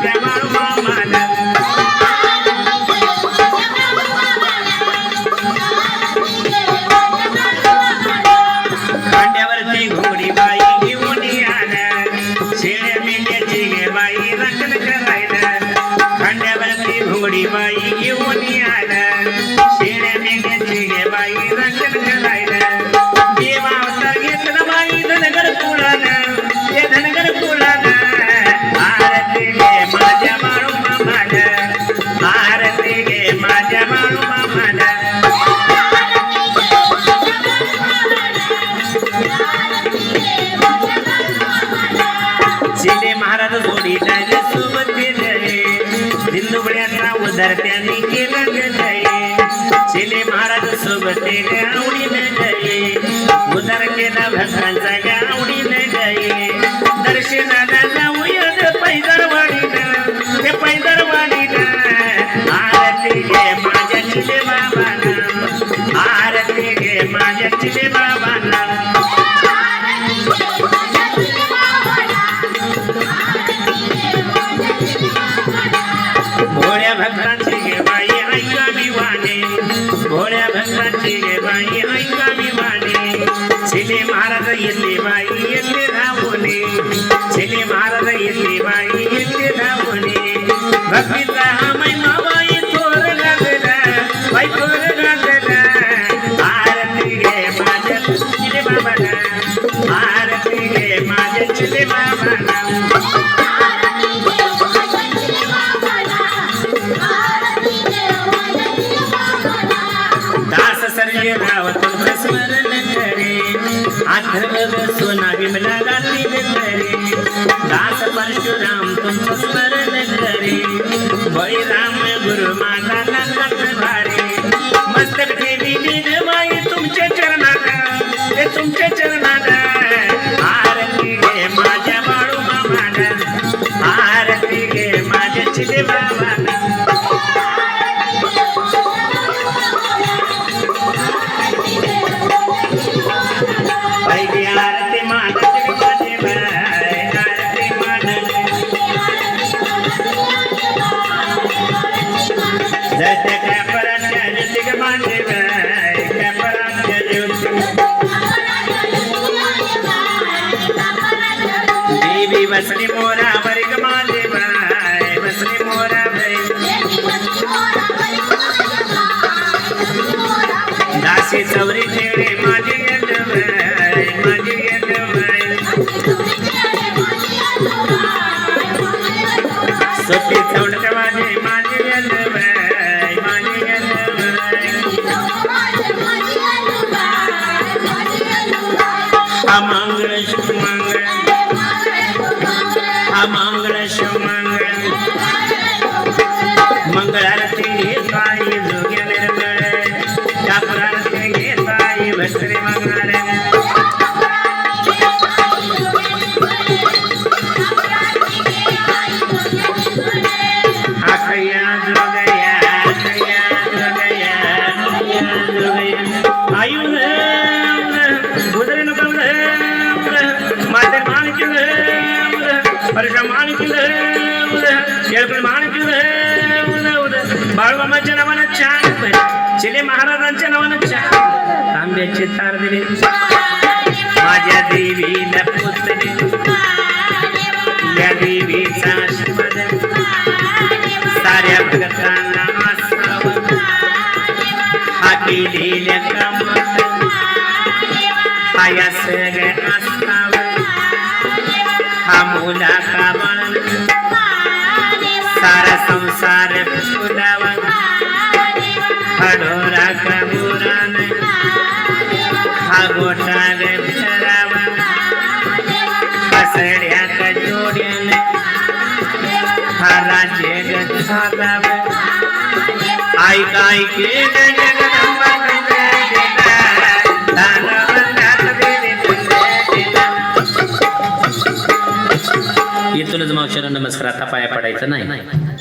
घे हिंदुबड्यांना उधार त्यांनी केलं गेलंय शिले महाराज सोबत गेले आवडीने गये उधार केला भक्तांचा गा आवडीने गये दर्शनाला जाऊया पैदरवाडीनं. ते पैदरवाडीनं. आरती घे माझ्या चिले बाबाला आरती घे माझ्या चिले बाबाला भोळ्या भक्तांची गे बाई ऐका विवाने शिले महाराज येते बाई येते धावणे शिले महाराज येते बाई आठव सोना विमला गाती करे दास परशुराम तुमचं स्मरण करे बळीराम गुरु माझा नाकात भारे मस्तक देवी लीनबाई तुमच्या चरणात ते तुमच्या चरणात आरती घे माझ्या बाळू मामाला आरती घे माझ्या चिले बाबाला देवी बसली मोरा बरिक माझे बाय बसली मोरा बरिक दासी चौरी மாமங்கள वर्ष माणिक्य येळकड माणिक्य नावानं छान चिले महाराजांच्या नावानं छान तांब्याचे तार दिले माझ्या देवीला पुतले या देवीचा आशीर्वाद साऱ्या भगतांना असावं हा केलेल्या कामात हा या सगळ्या असावं हडोरा कबुरान हा गोटा फिरावा हसड्या कजोड्यान हा राज्य गजाव ऐक ऐके जगदंबा इथूनच मग नमस्कार आता पाया पडायचं नाही.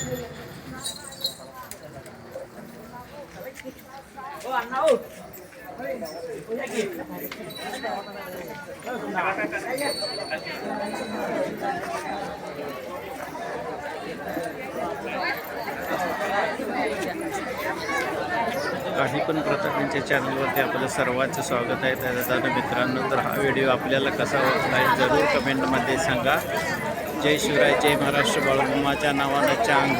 काही पण प्रताप यांच्या चॅनलवरती आपलं सर्वांचं स्वागत आहे. तर मित्रांनो तर हा व्हिडिओ आपल्याला कसा वाटला आहे जरूर कमेंटमध्ये सांगा. जय शिवराय जय महाराष्ट्र बाळूमाच्या नावानं चांग